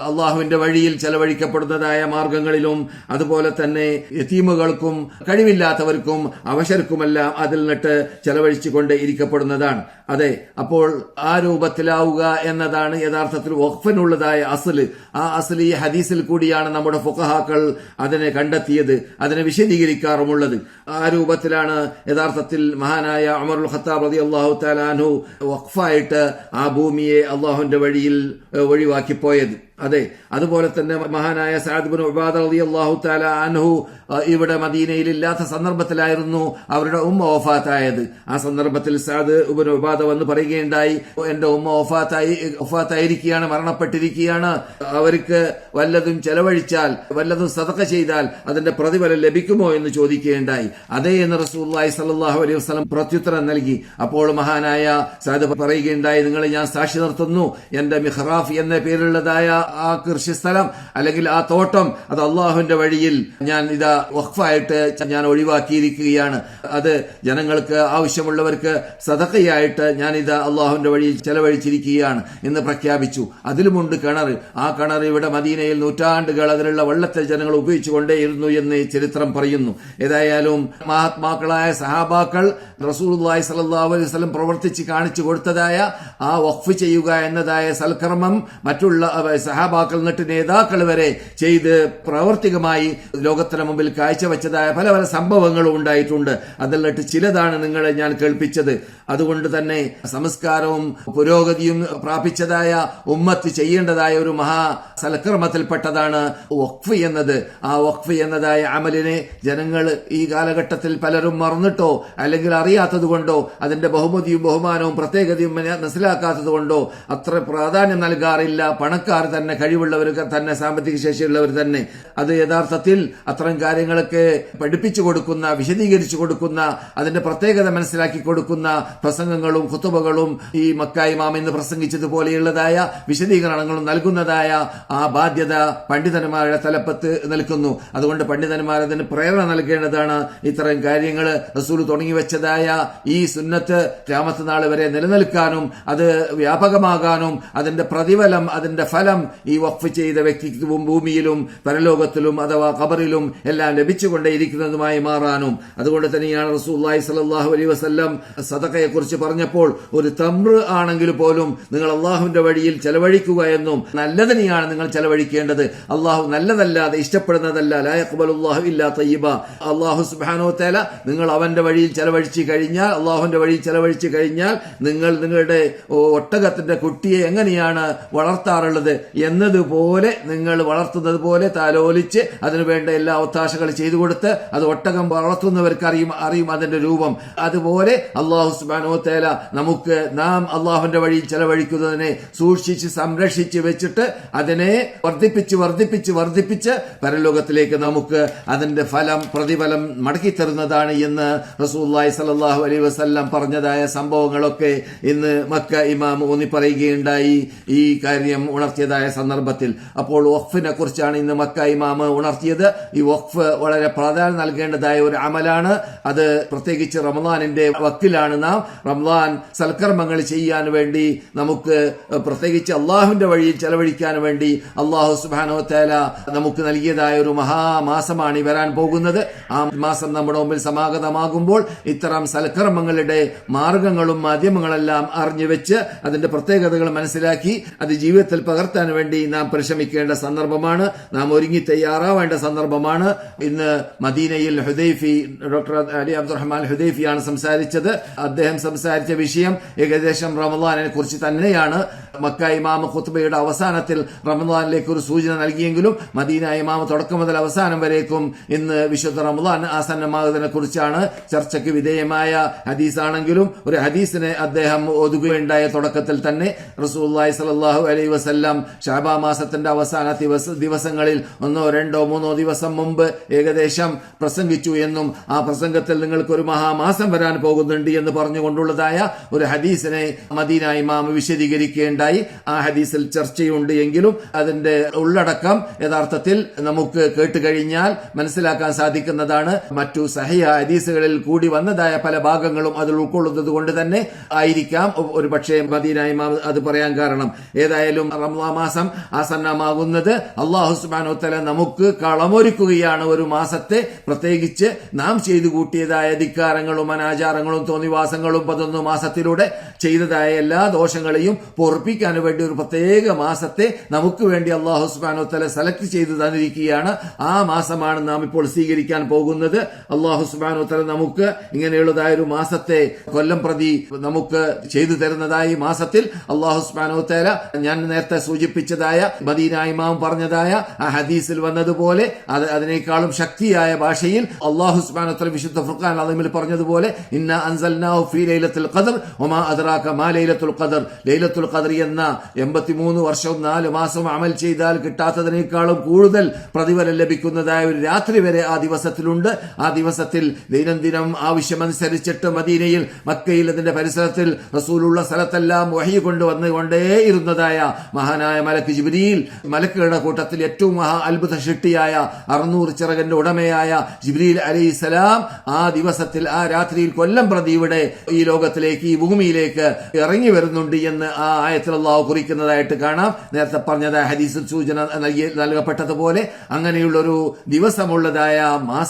അള്ളാഹുവിന്റെ വഴിയിൽ ചെലവഴിക്കപ്പെടുന്നതായ മാർഗങ്ങളിലും അതുപോലെ തന്നെ യതീമുകൾക്കും കഴിവില്ലാത്തവർക്കും അവശർക്കുമെല്ലാം അതിൽ നിന്നിട്ട് ചെലവഴിച്ചുകൊണ്ട് ഇരിക്കപ്പെടുന്നതാണ്. അതെ അപ്പോൾ ആ രൂപത്തിലാവുക എന്നതാണ് യഥാർത്ഥത്തിൽ വഖഫിനുള്ളതായ എന്നതായ അസൽ. ആ അസൽ ഈ ഹദീസിൽ കൂടിയാണ് നമ്മുടെ ഫുഖഹാക്കൾ അതിനെ കണ്ടെത്തിയത് അതിനെ വിശദീകരിക്കാറുമുള്ളത്. ആ രൂപത്തിലാണ് യഥാർത്ഥത്തിൽ മഹാനായ അമറുൽ ഖത്താബ് റതി അള്ളാഹു താലാനു വഖഫായിട്ട് ആ ഭൂമിയെ അള്ളാഹുവിന്റെ വഴിയിൽ ഒഴിവാക്കിപ്പോയത്. അതെ അതുപോലെ തന്നെ മഹാനായ സാദിബിൻ ഉബാദ അലി അള്ളാഹു താല അൻഹു ഇവിടെ മദീനയിൽ ഇല്ലാത്ത സന്ദർഭത്തിലായിരുന്നു അവരുടെ ഉമ്മ ഒഫാത്തായത് ആ സന്ദർഭത്തിൽ സാദ് ഉബിൻ ഉബാദ വന്ന് പറയുകയുണ്ടായി എന്റെ ഉമ്മ ഒഫാത്തായി ഒഫാത്തായിരിക്കുകയാണ് മരണപ്പെട്ടിരിക്കുകയാണ്. അവർക്ക് വല്ലതും ചെലവഴിച്ചാൽ വല്ലതും സതക്ക ചെയ്താൽ അതിന്റെ പ്രതിഫലം ലഭിക്കുമോ എന്ന് ചോദിക്കുകയുണ്ടായി. അതേ എന്ന് റസൂല്ലായി സല്ലാഹു അലൈഹി വസ്ലം പ്രത്യുത്തരം നൽകി. അപ്പോൾ മഹാനായ സാദ് പറയുകയുണ്ടായി നിങ്ങളെ ഞാൻ സാക്ഷി നിർത്തുന്നു. എന്റെ മിഹ്റാഫ് എന്ന പേരുള്ളതായ ആ കൃഷിസ്ഥലം അല്ലെങ്കിൽ ആ തോട്ടം അത് അള്ളാഹുവിന്റെ വഴിയിൽ ഞാൻ ഇതാ വഖഫായിട്ട് ഞാൻ ഒഴിവാക്കിയിരിക്കുകയാണ്. അത് ജനങ്ങൾക്ക് ആവശ്യമുള്ളവർക്ക് സതക്കയായിട്ട് ഞാൻ ഇത് അള്ളാഹുവിന്റെ വഴിയിൽ ചെലവഴിച്ചിരിക്കുകയാണ് എന്ന് പ്രഖ്യാപിച്ചു. അതിലുമുണ്ട് കിണർ. ആ കിണർ ഇവിടെ മദീനയിൽ നൂറ്റാണ്ടുകൾ അതിലുള്ള വെള്ളത്തെ ജനങ്ങൾ ഉപയോഗിച്ചു കൊണ്ടേയിരുന്നു എന്ന് ചരിത്രം പറയുന്നു. ഏതായാലും മഹാത്മാക്കളായ സഹാബാക്കൾ സ്വല്ലല്ലാഹു അലൈഹി വസല്ലം പ്രവർത്തിച്ച് കാണിച്ചു കൊടുത്തതായ ആ വഖഫ് ചെയ്യുക എന്നതായ സൽക്കർമ്മം മറ്റുള്ള സഹാബാക്കൾ എന്നിട്ട് നേതാക്കൾ വരെ ചെയ്ത് പ്രാവർത്തികമായി ലോകത്തിന് മുമ്പിൽ കാഴ്ചവെച്ചതായ പല പല സംഭവങ്ങളും ഉണ്ടായിട്ടുണ്ട്. അതിലിട്ട് ചിലതാണ് നിങ്ങളെ ഞാൻ കേൾപ്പിച്ചത്. അതുകൊണ്ട് തന്നെ സംസ്കാരവും പുരോഗതിയും പ്രാപിച്ചതായ ഉമ്മത്ത് ചെയ്യേണ്ടതായ ഒരു മഹാ സൽക്രമത്തിൽപ്പെട്ടതാണ് വഖഫ് എന്നത്. ആ വഖഫ് എന്നതായ അമലിനെ ജനങ്ങൾ ഈ കാലഘട്ടത്തിൽ പലരും മറന്നിട്ടോ അല്ലെങ്കിൽ അറിയാത്തത് കൊണ്ടോ അതിന്റെ ബഹുമതിയും ബഹുമാനവും പ്രത്യേകതയും മന- മനസ്സിലാക്കാത്തത് കൊണ്ടോ അത്ര പ്രാധാന്യം നൽകാറില്ല. പണക്കാർ തന്നെ കഴിവുള്ളവർ തന്നെ സാമ്പത്തിക ശേഷിയുള്ളവർ തന്നെ അത് യഥാർത്ഥത്തിൽ അത്തരം കാര്യങ്ങളൊക്കെ പഠിപ്പിച്ചു കൊടുക്കുന്ന വിശദീകരിച്ചു കൊടുക്കുന്ന അതിന്റെ പ്രത്യേകത മനസ്സിലാക്കി കൊടുക്കുന്ന പ്രസംഗങ്ങളും കുത്തുബകളും ഈ മക്കായി മാമെന്ന് പ്രസംഗിച്ചതുപോലെയുള്ളതായ വിശദീകരണങ്ങളും നൽകുന്നതായ ആ ബാധ്യത പണ്ഡിതന്മാരുടെ തലപ്പത്ത് നിൽക്കുന്നു. അതുകൊണ്ട് പണ്ഡിതന്മാർ അതിന് പ്രേരണ നൽകേണ്ടതാണ്. ഇത്തരം കാര്യങ്ങൾ റസൂൽ തുടങ്ങി വെച്ചതായ ഈ സുന്നത്ത് രാമത്ത് നാൾ വരെ നിലനിൽക്കാനും അത് വ്യാപകമാകാനും അതിന്റെ പ്രതിഫലം അതിന്റെ ഫലം ഈ വഫ് ചെയ്ത വ്യക്തിക്ക് ഭൂമിയിലും പരലോകത്തിലും അഥവാ ഖബറിലും എല്ലാം ലഭിച്ചുകൊണ്ടേയിരിക്കുന്നതുമായി മാറാനും. അതുകൊണ്ട് തന്നെയാണ് റസൂല്ലായി സലാഹു അലൈ വസ്ല്ലം സദക്കയെ കുറിച്ച് പറഞ്ഞപ്പോൾ ഒരു തമ്ര ആണെങ്കിൽ പോലും നിങ്ങൾ അള്ളാഹുവിന്റെ വഴിയിൽ ചെലവഴിക്കുക എന്നും നല്ലതിനെയാണ് നിങ്ങൾ ചെലവഴിക്കേണ്ടത്. അള്ളാഹു നല്ലതല്ലാതെ ഇഷ്ടപ്പെടുന്നതല്ല. ലായഖ്ബലുല്ലാഹു ഇല്ലാ തയ്യിബ. അള്ളാഹു സുബാനോ തേല നിങ്ങൾ അവന്റെ വഴിയിൽ ചെലവഴിച്ചു കഴിഞ്ഞാൽ അള്ളാഹുവിന്റെ വഴിയിൽ ചെലവഴിച്ചു കഴിഞ്ഞാൽ നിങ്ങൾ നിങ്ങളുടെ ഒട്ടകത്തിന്റെ കുട്ടിയെ എങ്ങനെയാണ് വളർത്താറുള്ളത് എന്നതുപോലെ നിങ്ങൾ വളർത്തുന്നത് പോലെ താലോലിച്ച് അതിനുവേണ്ട എല്ലാ ഒത്താശകൾ ചെയ്തു കൊടുത്ത് അത് ഒട്ടകം വളർത്തുന്നവർക്ക് അറിയും അറിയും അതിന്റെ രൂപം. അതുപോലെ അള്ളാഹു സുബാനോ തേല നമുക്ക് നാം അള്ളാഹുവിന്റെ വഴിയിൽ ചെലവഴിക്കുന്നതിനെ സൂക്ഷിച്ച് സംരക്ഷിച്ച് വെച്ചിട്ട് അതിനെ വർദ്ധിപ്പിച്ച് വർദ്ധിപ്പിച്ച് വർദ്ധിപ്പിച്ച് പരലോകത്തിലേക്ക് നമുക്ക് അതിന്റെ ഫലം പ്രതിഫലം മടക്കി തരുന്നതാണ് എന്ന് റസൂല്ലായി സലാഹു അലൈ വസ്ല്ലാം പറഞ്ഞതായ സംഭവങ്ങളൊക്കെ ഇന്ന് മക്ക ഇമാം ഊന്നി പറയുകയുണ്ടായി ഈ കാര്യം ഉണർത്തിയതായ സന്ദർഭത്തിൽ. അപ്പോൾ വഖഫിനെ കുറിച്ചാണ് ഇന്ന് മക്ക ഇമാമ് ഉണർത്തിയത്. ഈ വഖഫ് വളരെ പ്രാധാന്യം നൽകേണ്ടതായ ഒരു അമലാണ്. അത് പ്രത്യേകിച്ച് റമദാനിന്റെ വക്കിലാണ് നാം. റമദാൻ സൽക്കർമ്മങ്ങൾ ചെയ്യാൻ വേണ്ടി നമുക്ക് പ്രത്യേകിച്ച് അള്ളാഹുവിന്റെ വഴിയിൽ ചെലവഴിക്കാൻ വേണ്ടി അള്ളാഹു സുബാനോ തേല നമുക്ക് നൽകിയതായ ഒരു മഹാമാസമാണ് ഈ വരാൻ പോകുന്നത്. ആ മാസം നമ്മുടെ മുമ്പിൽ സമാഗതമാകുമ്പോൾ ഇത്തരം സൽക്കർമ്മങ്ങളുടെ മാർഗങ്ങളും മാധ്യമങ്ങളെല്ലാം അറിഞ്ഞു വെച്ച് അതിന്റെ പ്രത്യേകതകൾ മനസ്സിലാക്കി അത് ജീവിതത്തിൽ പകർത്താൻ വേണ്ടി നാം പരിശ്രമിക്കേണ്ട സന്ദർഭമാണ്. നാം ഒരുങ്ങി തയ്യാറാവേണ്ട സന്ദർഭമാണ്. ഇന്ന് മദീനയിൽ ഹുദൈഫി ഡോക്ടർ അലി അബ്ദുറഹ്മാൻ ഹുദൈഫിയാണ് സംസാരിച്ചത്. അദ്ദേഹം സംസാരിച്ച വിഷയം ഏകദേശം റമദാനെ കുറിച്ച് തന്നെയാണ്. മക്ക ഇമാമ ഖുത്ബയുടെ അവസാനത്തിൽ റമദാനിലേക്ക് ഒരു സൂചന നൽകിയെങ്കിലും മദീന ഇമാമ തുടക്കം മുതൽ അവസാനം വരേക്കും ഇന്ന് വിശുദ്ധ റമദാൻ ആസന്നമാകുന്നതിനെ കുറിച്ചാണ് ചർച്ചയ്ക്ക് വിധേയമായ ഹദീസാണെങ്കിലും ഒരു ഹദീസിനെ അദ്ദേഹം ഒതുകുകയുണ്ടായ തുടക്കത്തിൽ തന്നെ റസൂല്ലായി സലാഹു അലൈ വസ്ല്ലാം ഷാബാ മാസത്തിന്റെ അവസാന ദിവസ ദിവസങ്ങളിൽ ഒന്നോ രണ്ടോ മൂന്നോ ദിവസം മുമ്പ് ഏകദേശം പ്രസംഗിച്ചു എന്നും ആ പ്രസംഗത്തിൽ നിങ്ങൾക്ക് ഒരു മഹാമാസം വരാൻ പോകുന്നുണ്ട് എന്ന് പറഞ്ഞുകൊണ്ടുള്ളതായ ഒരു ഹദീസിനെ മദീന ഇമാം വിശദീകരിക്കുകയുണ്ടായി ആ ഹദീസിൽ ചർച്ചയുണ്ട് എങ്കിലും അതിന്റെ ഉള്ളടക്കം യഥാർത്ഥത്തിൽ നമുക്ക് കേട്ടുകഴിഞ്ഞാൽ മനസ്സിലാക്കാൻ സാധിക്കുന്നതാണ് മറ്റു സഹയ ഹദീസുകളിൽ കൂടി വന്നതായ പല ഭാഗങ്ങളും അതിൽ ഉൾക്കൊള്ളുന്നത് കൊണ്ട് തന്നെ ആയിരിക്കാം. ഒരു പക്ഷേ മദീനായി അത് പറയാൻ കാരണം. ഏതായാലും റംലാ മാസം ആസന്നമാകുന്നത് അള്ളാഹു തല നമുക്ക് കളമൊരുക്കുകയാണ് ഒരു മാസത്തെ. പ്രത്യേകിച്ച് നാം ചെയ്തു കൂട്ടിയതായ ധിക്കാരങ്ങളും അനാചാരങ്ങളും തോന്നിവാസങ്ങളും പതിനൊന്ന് മാസത്തിലൂടെ ചെയ്തതായ എല്ലാ ദോഷങ്ങളെയും പൊറപ്പിക്കാൻ വേണ്ടി ഒരു പ്രത്യേക മാസത്തെ നമുക്ക് വേണ്ടി അള്ളാഹു തല സെലക്ട് ചെയ്തു തന്നിരിക്കുകയാണ്. ആ മാസമാണ് നാം ഇപ്പോൾ സ്വീകരിക്കാൻ പോകുന്നത്. അള്ളാഹു സുബാനോ തല നമുക്ക് ഇങ്ങനെയുള്ളതായ ഒരു മാസത്തെ കൊല്ലം പ്രതി നമുക്ക് ചെയ്തു തരുന്നതായി മാസത്തിൽ അള്ളാഹു സുബാനോ തല ഞാൻ നേരത്തെ സൂചിപ്പിച്ചതായ മദീന ഇമാം പറഞ്ഞതായ ആ ഹദീസിൽ വന്നതുപോലെ അത് അതിനേക്കാളും ശക്തിയായ ഭാഷയിൽ അള്ളാഹു സുബാനോ തല വിശുദ്ധ ഫുർഖാൻ അലമിൽ പറഞ്ഞതുപോലെ ഇന്ന അൻസൽനാഹു ഫീ ലൈലത്തുൽ ഖദർ ഒമാ അദ്റാക മാ ലൈലത്തുൽ ഖദർ. ലൈലത്തുൽ ഖദർ എന്ന എൺപത്തിമൂന്ന് വർഷവും നാല് മാസവും അമൽ ചെയ്താൽ കിട്ടാത്തതിനേക്കാളും കൂടുതൽ പ്രതിഫലം ലഭിക്കുന്നതായ ഒരു രാത്രി വരെ ആ ദിവസത്തിലുണ്ട് ആ ദിവസത്തിൽ ദൈനംദിനം ആവശ്യമനുസരിച്ചിട്ട് മദീനയിൽ മക്കയിൽ അതിന്റെ പരിസരത്തിൽ റസൂലുള്ള സ്ഥലത്തെല്ലാം വഹി കൊണ്ടുവന്നുകൊണ്ടേ ഇരുന്നതായ മഹാനായ മലക്ക് ജിബ്രീൽ മലക്കുകളുടെ കൂട്ടത്തിൽ ഏറ്റവും മഹാ അത്ഭുത ഷിട്ടിയായ അറുന്നൂറ് ചിറകന്റെ ഉടമയായ ജിബ്രീൽ അലൈഹിസലാം ആ ദിവസത്തിൽ ആ രാത്രിയിൽ കൊല്ലം പ്രതി ഇവിടെ ഈ ലോകത്തിലേക്ക് ഈ ഭൂമിയിലേക്ക് ഇറങ്ങി വരുന്നുണ്ട് എന്ന് ആ ആയത്തിൽ അള്ളാഹു കുറിക്കുന്നതായിട്ട് കാണാം. നേരത്തെ പറഞ്ഞതായ ഹദീസിൽ സൂചന നൽകി നൽകപ്പെട്ടതുപോലെ അങ്ങനെയുള്ളൊരു ദിവസമുള്ളതായ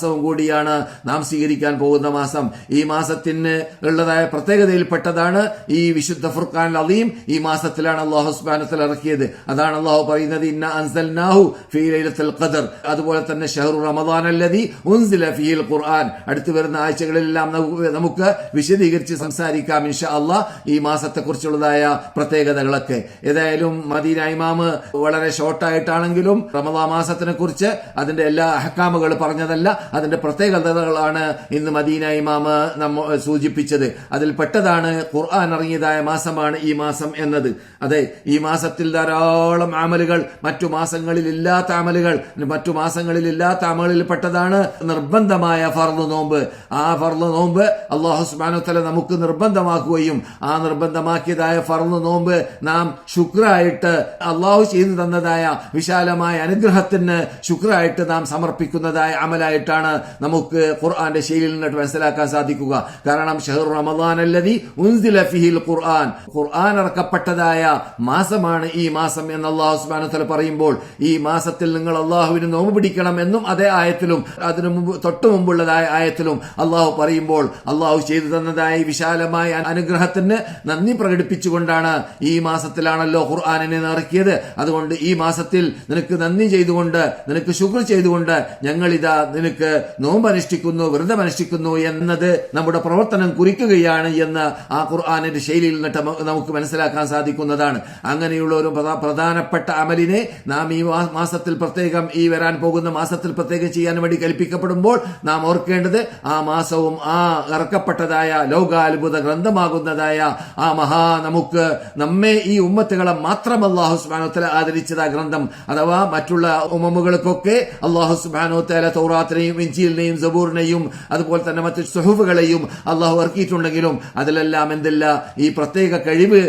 മാസവും കൂടിയാണ് നാം സ്വീകരിക്കാൻ പോകുന്ന മാസം. ഈ മാസത്തിന് ഉള്ളതായ പ്രത്യേകതയിൽപ്പെട്ടതാണ് ഈ വിശുദ്ധ ഫുർഖാൻ അലീം ഈ മാസത്തിലാണ് അള്ളാഹു സുബാനത്തിൽ ഇറക്കിയത്. അതാണ് അള്ളാഹു പറയുന്നത് ഇന്ന അൻസൽനാഹു ഫീ ലൈലത്തുൽ ഖദർ. അതുപോലെ തന്നെ ഷഹറു റമദാൻ അല്ലദി ഉൻസില ഫീൽ ഖുർആൻ. അടുത്തു വരുന്ന ആഴ്ചകളിലെല്ലാം നമുക്ക് വിശദീകരിച്ച് സംസാരിക്കാം ഇൻഷാ അള്ളാഹ് ഈ മാസത്തെക്കുറിച്ചുള്ളതായ പ്രത്യേകതകളൊക്കെ. ഏതായാലും മദീന ഇമാമ് വളരെ ഷോർട്ടായിട്ടാണെങ്കിലും റമദാ മാസത്തിനെ കുറിച്ച് അതിന്റെ എല്ലാ അഹക്കാമുകൾ പറഞ്ഞതല്ല. അതിന്റെ പ്രത്യേകതകളാണ് ഇന്ന് മദീന ഇമാമ് നമ്മ സൂചിപ്പിച്ചത്. അതിൽ പെട്ടതാണ് ഖുർആൻ ഇറങ്ങിയതായ മാസമാണ് ഈ മാസം എന്നത്. അതെ ഈ മാസത്തിൽ ധാരാളം ആമലുകൾ മറ്റു മാസങ്ങളിൽ ഇല്ലാത്ത ആമലുകൾ മറ്റു മാസങ്ങളിൽ ഇല്ലാത്ത അമലിൽ പെട്ടതാണ് നിർബന്ധമായ ഫർദ് നോമ്പ്. ആ ഫർദ് നോമ്പ് അള്ളാഹു സുബ്ഹാനഹു തആല നമുക്ക് നിർബന്ധമാക്കുകയും ആ നിർബന്ധമാക്കിയതായ ഫർദ് നോമ്പ് നാം ശുക്രായിട്ട് അള്ളാഹു ചെയ്തു തന്നതായ വിശാലമായ അനുഗ്രഹത്തിന് ശുക്രായിട്ട് നാം സമർപ്പിക്കുന്നതായ അമലായിട്ടാണ് നമുക്ക് ഖുർആന്റെ ശൈലിയിൽ നിന്നിട്ട് മനസ്സിലാക്കാൻ സാധിക്കുക. കാരണം ഷഹർ റമദാൻ അല്ലതി ഉൻസില ഫിഹിൽ ഖുർആൻ. ഖുർആൻ ഇറക്കപ്പെട്ടതായ മാസമാണ് ഈ മാസം എന്ന് അള്ളാഹു സുബ്ഹാനഹു തആല പറയുമ്പോൾ ഈ മാസത്തിൽ നിങ്ങൾ അള്ളാഹുവിന് നോമ്പ് പിടിക്കണം എന്നും അതേ ആയത്തിലും അതിനു മുമ്പ് തൊട്ടു മുമ്പുള്ളതായ ആയത്തിലും അള്ളാഹു പറയുമ്പോൾ അള്ളാഹു ചെയ്തു തന്നതായ വിശാലമായ അനുഗ്രഹത്തിന് നന്ദി പ്രകടിപ്പിച്ചുകൊണ്ടാണ് ഈ മാസത്തിലാണല്ലോ ഖുർആാനിനെ ഇറക്കിയത് അതുകൊണ്ട് ഈ മാസത്തിൽ നിനക്ക് നന്ദി ചെയ്തുകൊണ്ട് നിനക്ക് ശുക്ർ ചെയ്തുകൊണ്ട് ഞങ്ങളിതാ നിനക്ക് നോമ്പ് അനുഷ്ഠിക്കുന്നു വ്രതമനുഷ്ഠിക്കുന്നു എന്നത് നമ്മുടെ പ്രവർത്തനം കുറിക്കുകയാണ് എന്ന് ആ ഖുർആാനിന്റെ ശൈലിയിൽ നിന്നിട്ട് നമുക്ക് മനസ്സിലാക്കാൻ സാധിക്കുന്നതാണ്. അങ്ങനെയുള്ള ഒരു പ്രധാ- പ്രധാനപ്പെട്ട അമലിനെ നാം ഈ മാസത്തിൽ പ്രത്യേകം ഈ വരാൻ പോകുന്ന മാസത്തിൽ പ്രത്യേകം ചെയ്യാൻ വേണ്ടി കൽപ്പിക്കപ്പെടുമ്പോൾ നാം ഓർക്കേണ്ടത് ആ മാസവും ആ ഇറക്കപ്പെട്ടതായ ലോകാത്ഭുത ഗ്രന്ഥമാകുന്നതായ ആ മഹാ നമുക്ക് നമ്മെ ഈ ഉമ്മത്തുകളെ മാത്രം അള്ളാഹു സുബാനോത്തല ആദരിച്ചത് ഗ്രന്ഥം. അഥവാ മറ്റുള്ള ഉമ്മമുകൾക്കൊക്കെ അള്ളാഹു സുബാനോത്തല തൗറാത്തിനെയും ഇഞ്ചിലിനെയും സബൂറിനെയും അതുപോലെ തന്നെ മറ്റു സുഹുഫുകളെയും അള്ളാഹു ഇറക്കിയിട്ടുണ്ടെങ്കിലും അതിലെല്ലാം എന്തില്ല? ഈ പ്രത്യേക കഴിവ്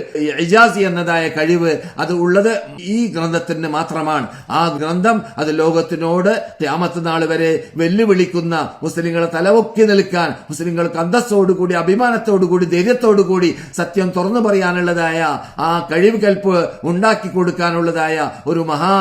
ഇജാസ് എന്നതായ കഴിവ് അത് ഉള്ളത് ഈ ഗ്രന്ഥത്തിന് മാത്രമാണ്. ആ ഗ്രന്ഥം അത് ലോകത്തിനോട് ത്യാമത്ത് നാൾ വരെ വെല്ലുവിളിക്കുന്ന മുസ്ലിങ്ങളെ തലവൊക്കി നിൽക്കാൻ മുസ്ലിങ്ങൾക്ക് അന്തസ്സോടുകൂടി അഭിമാനത്തോടുകൂടി ധൈര്യത്തോടുകൂടി സത്യം തുറന്നു പറയാനുള്ളതായ ആ കഴിവ് കൽപ്പ് ഉണ്ടാക്കി കൊടുക്കാനുള്ളതായ ഒരു മഹാ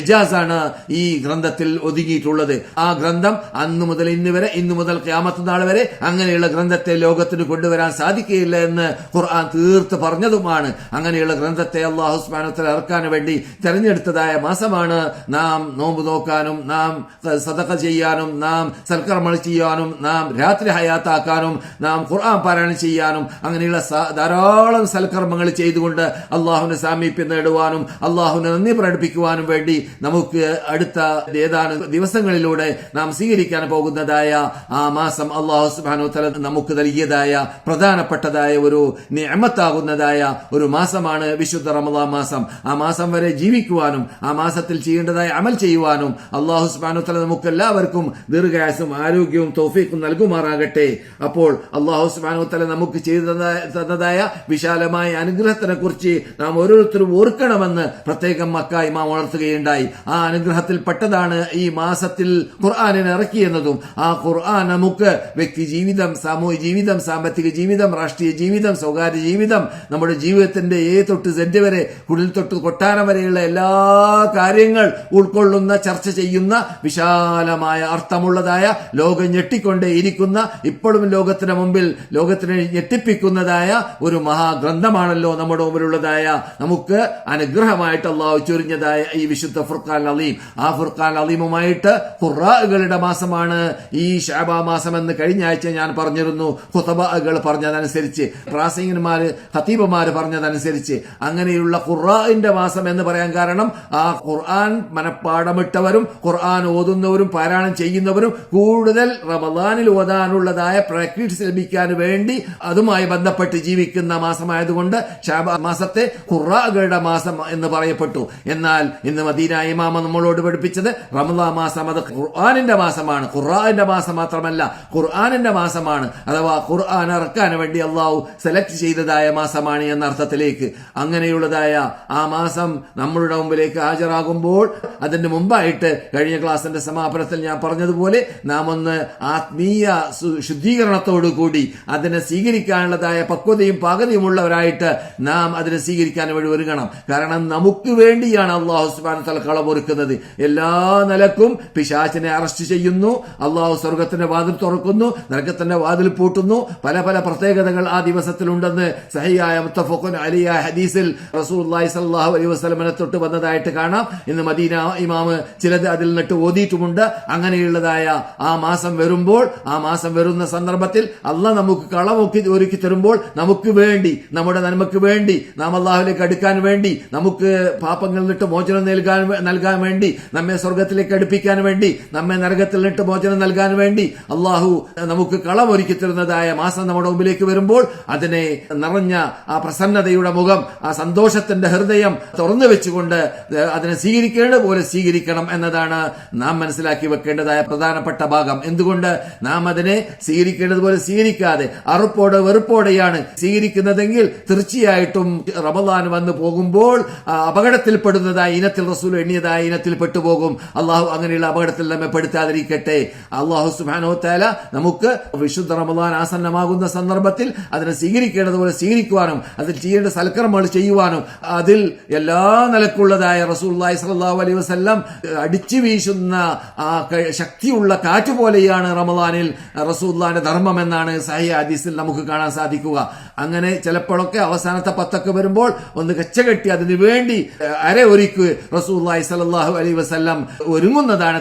ഇജാസ് ആണ് ഈ ഗ്രന്ഥത്തിൽ ഒതുങ്ങിയിട്ടുള്ളത്. ആ ഗ്രന്ഥം അന്നു മുതൽ ഇന്ന് വരെ ഇന്നു മുതൽ ക്യാമത്ത് നാൾ വരെ അങ്ങനെയുള്ള ഗ്രന്ഥത്തെ ലോകത്തിന് കൊണ്ടുവരാൻ സാധിക്കുകയില്ല എന്ന് ഖുർആൻ തീർത്ത് പറഞ്ഞതുമാണ്. അങ്ങനെയുള്ള ഗ്രന്ഥത്തെ അള്ളാഹു സ്മാനത്തിൽ ഇറക്കാൻ വേണ്ടി തെരഞ്ഞെടുത്തതായ മാസമാണ്. നാം നോമ്പ് നോക്കാനും നാം സദക ചെയ്യാനും നാം സൽക്കർമ്മൾ ചെയ്യാനും നാം രാത്രി ഹയാത്താക്കാനും നാം ഖുർആൻ പാരായണം ചെയ്യാനും അങ്ങനെയുള്ള ധാരാളം സൽക്കർമ്മങ്ങൾ ചെയ്തുകൊണ്ട് അള്ളാഹുവിനെ സാമീപ്യം നേടുവാനും അള്ളാഹുവിനെ നന്ദി പ്രകടിപ്പിക്കുവാനും വേണ്ടി നമുക്ക് അടുത്ത ഏതാനും ദിവസങ്ങളിലൂടെ നാം സ്വീകരിക്കാൻ പോകുന്നതായ ആ മാസം അള്ളാഹു സുബാനു തല നമുക്ക് നൽകിയതായ പ്രധാനപ്പെട്ടതായ ഒരു നിയമത്താകുന്നതായ ഒരു മാസമാണ് വിശുദ്ധ റമദാൻ മാസം. ആ മാസം വരെ ജീവിക്കുവാനും ആ മാസത്തിൽ ചെയ്യേണ്ടതായ അമൽ ചെയ്യുവാനും അള്ളാഹു സുബാനു തല നമുക്ക് എല്ലാവർക്കും ദീർഘായസും ആരോഗ്യവും തോഫീക്കും നൽകുമാറാകട്ടെ. അപ്പോൾ അള്ളാഹു സുബാനു തല നമുക്ക് ചെയ്തു തന്നതായ വിശാലമായ അനുഗ്രഹത്തിനെ കുറിച്ച് നാം ഓരോരുത്തരും ഓർക്കണമെന്ന് പ്രത്യേകം മക്ക ഇമാം ഉണർത്തുകയുണ്ടായി. ആ അനുഗ്രഹത്തിൽ പെട്ടതാണ് ഈ മാസത്തിൽ ഖുർആാനിനെ ഇറക്കിയെന്നതും ആ ഖുർആൻ നമുക്ക് വ്യക്തി ജീവിതം സാമൂഹ്യ ജീവിതം സാമ്പത്തിക ജീവിതം രാഷ്ട്രീയ ജീവിതം സ്വകാര്യ ജീവിതം നമ്മുടെ ജീവിതത്തിന്റെ എ തൊട്ട് സെന്റ് വരെ കുടിൽ തൊട്ട് കൊട്ടാരം വരെയുള്ള എല്ലാ കാര്യങ്ങൾ ഉൾക്കൊള്ളുന്ന ചർച്ച ചെയ്യുന്ന വിശാലമായ അർത്ഥമുള്ളതായ ലോകം ഞെട്ടിക്കൊണ്ടേ ഇരിക്കുന്ന ഇപ്പോഴും ലോകത്തിന് മുമ്പിൽ ലോകത്തിനെ ഞെട്ടിപ്പിക്കുന്നതായ ഒരു മഹാഗ്രന്ഥമാണല്ലോ നമ്മുടെ മുമ്പിലുള്ളതായ നമുക്ക് അനുഗ്രഹമായിട്ട് അള്ളാഹു ചൊരിഞ്ഞതായ ഈ വിശുദ്ധ ഫുർഖാൻ അലീം. ആ ഫുർഖാൻ അലീമുമായിട്ട് ഖുറാകളുടെ മാസമാണ് ഈ ഷാബ മാസം എന്ന് കഴിഞ്ഞ ആഴ്ച ഞാൻ പറഞ്ഞിരുന്നു. ഖുതബകൾ പറഞ്ഞതനുസരിച്ച് പ്രാസംഗന്മാര് ഹത്തീബമാര് പറഞ്ഞതനുസരിച്ച് അങ്ങനെയുള്ള ഖുർആന്റെ മാസം എന്ന് പറയാൻ കാരണം ആ ഖുർആൻ മനപ്പാടമിട്ടവരും ഖുർആൻ ഓതുന്നവരും പാരായണം ചെയ്യുന്നവരും കൂടുതൽ റമദാനിൽ ഓതാനുള്ളതായ പ്രാക്ടീസ് ലഭിക്കാൻ വേണ്ടി അതുമായി ബന്ധപ്പെട്ട് ജീവിക്കുന്ന മാസമായതുകൊണ്ട് ഷാബ മാസത്തെ ഖുറാകളുടെ മാസം എന്ന് പറയപ്പെട്ടു. എന്നാൽ ഇന്ന് മദീന ഇമാമ നമ്മളോട് പഠിപ്പിച്ചത് റമദാ മാസം അത് ഖുർആാനിന്റെ മാസമാണ്. ഖുർആാന്റെ മാസം മാത്രമല്ല ഖുർആാനിന്റെ മാസമാണ്. അഥവാ ഖുർആൻ ഇറക്കാൻ വേണ്ടി അള്ളാഹു സെലക്ട് ചെയ്തതായ മാസമാണ് എന്ന അർത്ഥത്തിലേക്ക് അങ്ങനെയുള്ളതായ ആ മാസം നമ്മളുടെ മുമ്പിലേക്ക് ഹാജരാകുമ്പോൾ അതിന് മുമ്പായിട്ട് കഴിഞ്ഞ ക്ലാസിന്റെ സമാപനത്തിൽ ഞാൻ പറഞ്ഞതുപോലെ നാം ഒന്ന് ആത്മീയ ശുദ്ധീകരണത്തോടു കൂടി അതിനെ സ്വീകരിക്കാനുള്ളതായ പക്വതയും പാകതയുമുള്ളവരായിട്ട് നാം അതിനെ സ്വീകരിക്കാൻ വഴി ഒരുങ്ങണം. കാരണം നമുക്ക് വേണ്ടിയാണ് അള്ളാഹു സുബാൻ തല കളമൊരുക്കുന്നത്. എല്ലാ നിലക്കും പിശാചിനെ അറസ്റ്റ് ചെയ്യുന്നു. അള്ളാഹു സ്വർഗത്തിന്റെ വാതിൽ തുറക്കുന്നു നരകത്തിന്റെ വാതിൽ പൂട്ടുന്നു. പല പല പ്രത്യേകതകൾ ആ ദിവസത്തിലുണ്ടെന്ന് സഹിയായ മുത്തഫഖുൻ അലിയ ഹദീസിൽ റസൂലുള്ളാഹി സ്വല്ലല്ലാഹു അലൈഹി വസ്ലമനെ തൊട്ട് വന്നതായിട്ട് കാണാം. ഇന്ന് മദീന ഇമാമ് ചിലത് അതിൽ നിന്നിട്ട് ഓതിയിട്ടുമുണ്ട്. അങ്ങനെയുള്ളതായ ആ മാസം വരുമ്പോൾ ആ മാസം വരുന്ന സന്ദർഭത്തിൽ അല്ല നമുക്ക് കളമൊക്കെ ഒരുക്കി തരുമ്പോൾ നമുക്ക് വേണ്ടി നമ്മുടെ നന്മക്ക് വേണ്ടി നാം അള്ളാഹുലേക്ക് അടുക്കാൻ വേണ്ടി നമുക്ക് പാപങ്ങളിൽ നിന്നിട്ട് മോചനം നൽകാൻ നൽകാൻ വേണ്ടി നമ്മെ സ്വർഗത്തിലേക്ക് അടുപ്പിക്കാൻ വേണ്ടി നമ്മെ നരകത്തിൽ നിട്ട് മോചനം നൽകാൻ വേണ്ടി അള്ളാഹു നമുക്ക് കളമൊരുക്കി തരുന്നതായ മാസം നമ്മുടെ മുമ്പിലേക്ക് വരുമ്പോൾ അതിനെ നിറഞ്ഞ ആ പ്രസന്നതയുടെ മുഖം ആ സന്തോഷത്തിന്റെ ഹൃദയം തുറന്നു വെച്ചുകൊണ്ട് അതിനെ സ്വീകരിക്കേണ്ട പോലെ സ്വീകരിക്കണം എന്നതാണ് നാം മനസ്സിലാക്കി വെക്കേണ്ടതായ പ്രധാനപ്പെട്ട ഭാഗം. എന്തുകൊണ്ട്? നാം അതിനെ സ്വീകരിക്കേണ്ടതുപോലെ സ്വീകരിക്കാതെ അറുപ്പോടെ വെറുപ്പോടെയാണ് സ്വീകരിക്കുന്നതെങ്കിൽ തീർച്ചയായിട്ടും റമദാൻ വന്നു പോകുമ്പോൾ അപകടത്തിൽപ്പെടുന്നതായി ഇനത്തിൽ റസൂൽ എണ്ണിയതായ ഇനത്തിൽ പെട്ടുപോകും. അള്ളാഹു അങ്ങനെയുള്ള അപകടത്തിൽ നമ്മെ പെടുത്താതിരിക്കട്ടെ അള്ളാഹു സുബാനോ താല നമുക്ക് വിശുദ്ധ റമദാൻ ആസന്നമാകുന്ന സന്ദർഭത്തിൽ അതിനെ സ്വീകരിക്കേണ്ടതുപോലെ സ്വീകരിക്കുവാനും അതിൽ ചെയ്യേണ്ട സൽക്കർമ്മങ്ങൾ ചെയ്യുവാനും അതിൽ എല്ലാ നിലക്കുള്ളതായ റസൂല്ലായി സല്ലാഹു അലൈ വസ്ല്ലാം അടിച്ചു വീശുന്ന ആ ശക്തിയുള്ള കാറ്റ് പോലെയാണ് റമദാനിൽ റസൂല്ലാന്റെ ധർമ്മം എന്നാണ് സഹി ഹദീസിൽ നമുക്ക് കാണാൻ സാധിക്കുക. അങ്ങനെ ചിലപ്പോഴൊക്കെ അവസാനത്തെ പത്തൊക്കെ വരുമ്പോൾ ഒന്ന് കച്ചകെട്ടി അതിനു വേണ്ടി അര ഒരുക്ക് റസൂല്ലായി സലാഹു അലൈഹി വസ്ല്ലാം ഒരുങ്ങുന്നതാണ്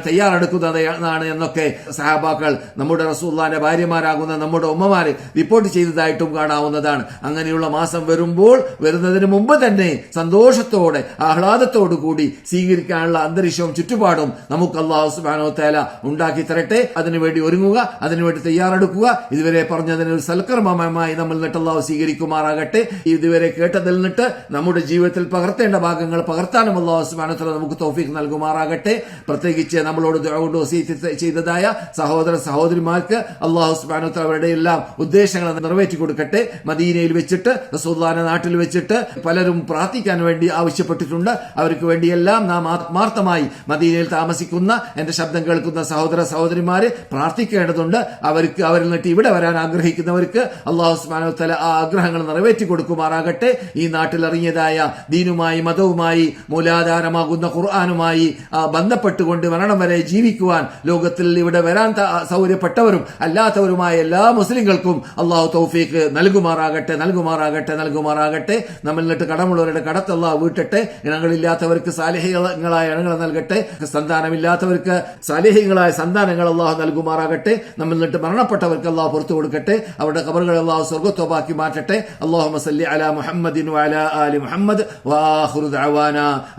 തയ്യാറെടുക്കുന്നതാണ് എന്നൊക്കെ സഹാബാക്കൾ നമ്മുടെ റസൂല്ലാന്റെ ഭാര്യമാരാകുന്ന നമ്മുടെ ഉമ്മമാര് റിപ്പോർട്ട് ചെയ്തതായിട്ടും കാണാവുന്നതാണ്. അങ്ങനെയുള്ള മാസം വരുമ്പോൾ വരുന്നതിന് മുമ്പ് തന്നെ സന്തോഷത്തോടെ ആഹ്ലാദത്തോടു കൂടി സ്വീകരിക്കാനുള്ള അന്തരീക്ഷവും ചുറ്റുപാടും നമുക്ക് അള്ളാഹു സുബാനോ തേല ഉണ്ടാക്കി തരട്ടെ. അതിനുവേണ്ടി ഒരുങ്ങുക അതിനുവേണ്ടി തയ്യാറെടുക്കുക. ഇതുവരെ പറഞ്ഞതിന് ഒരു സൽക്കർമ്മമായി നമ്മൾ നിട്ട് അള്ളാഹു സ്വീകരിക്കുമാറാകട്ടെ. ഇതുവരെ കേട്ടതിൽ നിന്നിട്ട് നമ്മുടെ ജീവിതത്തിൽ പകർത്തേണ്ട ഭാഗങ്ങൾ പകർത്താനും അള്ളാഹു സുബാനോ തല നമുക്ക് തോഫീക്ക് നൽകുമാറാകട്ടെ. പ്രത്യേകിച്ച് നമ്മളോട് വസീയത്ത് ചെയ്തതായ സഹോദര സഹോദരിമാർക്ക് അള്ളാഹു സുബാനോ തല അവരുടെ എല്ലാം ഉദ്ദേശങ്ങൾ നിറവേറ്റി കൊടുക്കട്ടെ. മദീനയിൽ വെച്ചിട്ട് റസൂദാന നാട്ടിൽ വെച്ചിട്ട് പലരും പ്രാർത്ഥിക്കാൻ വേണ്ടി ആവശ്യപ്പെട്ടിട്ടുണ്ട്. അവർക്ക് വേണ്ടിയെല്ലാം നാം ആത്മാർത്ഥമായി മദീനയിൽ താമസിക്കുന്ന എന്റെ ശബ്ദം കേൾക്കുന്ന സഹോദര സഹോദരിമാര് പ്രാർത്ഥിക്കേണ്ടതുണ്ട്. അവർക്ക് അവരിൽ നിന്നിട്ട് ഇവിടെ വരാൻ ആഗ്രഹിക്കുന്നവർക്ക് അള്ളാഹു സുബ്ഹാനഹു തല ആ ആഗ്രഹങ്ങൾ നിറവേറ്റി കൊടുക്കുമാറാകട്ടെ. ഈ നാട്ടിൽ ഇറങ്ങിയതായ ദീനുമായി മതവുമായി മൂലാധാരമാകുന്ന ഖുർആാനുമായി ബന്ധപ്പെട്ടുകൊണ്ട് മരണം വരെ ജീവിക്കുവാൻ ലോകത്തിൽ ഇവിടെ വരാൻ സൗകര്യപ്പെട്ടവരും അല്ലാത്തവരുമായ എല്ലാ മുസ്ലിങ്ങൾക്കും അള്ളാഹു തൗഫീക്ക് നൽകുമാറാകട്ടെ നൽകുമാറാകട്ടെ നൽകുമാറാകട്ടെ. നമ്മൾ നിന്നിട്ട് കടമുള്ളവരുടെ കടത്ത് അള്ളാഹു വീട്ടട്ടെ ഇണങ്ങളില്ലാത്തവർക്ക് സാലിഹ്യങ്ങളായ ഇണങ്ങൾ നൽകട്ടെ. സന്താനമില്ലാത്തവർക്ക് സാലിഹ്യങ്ങളായ സന്താനങ്ങൾ അള്ളാഹു നൽകുമാറാകട്ടെ. നമ്മൾ നിന്നിട്ട് മരണപ്പെട്ടവർക്ക് അള്ളാഹു പുറത്തു കൊടുക്കട്ടെ. അവരുടെ കബറുകൾ അള്ളാഹു സ്വർഗത്വമാക്കി മാറ്റട്ടെ. അള്ളാഹു മസല്ലി അല മുഹമ്മദിൻ വഅല ആലി മുഹമ്മദ്. വാഹുർ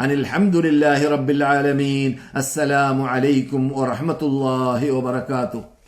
അനിൽ ഹംദുലില്ലാഹി റബ്ബിൽ ആലമീൻ. അസ്സലാമു അലൈക്കും ورحمة الله وبركاته.